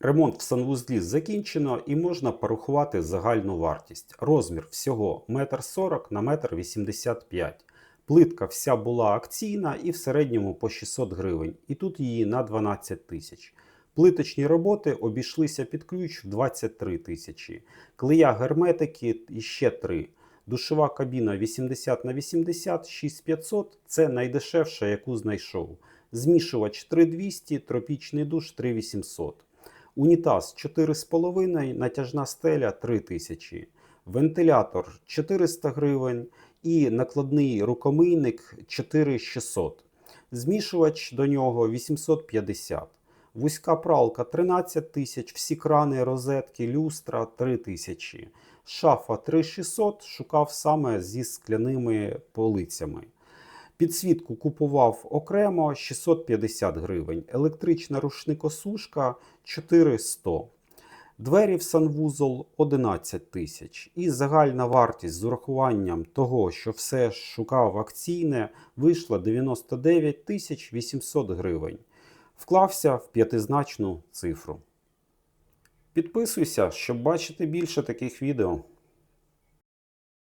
Ремонт в санвузлі закінчено і можна порахувати загальну вартість. Розмір всього 1,40 м на 1,85 м. Плитка вся була акційна і в середньому по 600 гривень. І тут її на 12 тисяч. Плиточні роботи обійшлися під ключ в 23 тисячі. Клея герметики іще 3. Душова кабіна 80 на 80 6500 – це найдешевша, яку знайшов. Змішувач 3200, тропічний душ 3800. Унітаз 4,5, натяжна стеля 3000. Вентилятор 400 гривень і накладний рукомийник 4600. Змішувач до нього 850. Вузька пралка 13 тисяч, всі крани, розетки, люстра 3 тисячі. Шафа 3600, шукав саме зі скляними полицями. Підсвітку купував окремо 650 гривень. Електрична рушникосушка 400. Двері в санвузол 11 тисяч. І загальна вартість з урахуванням того, що все шукав акційне, вийшла 99 тисяч 800 гривень. Вклався в п'ятизначну цифру. Підписуйся, щоб бачити більше таких відео.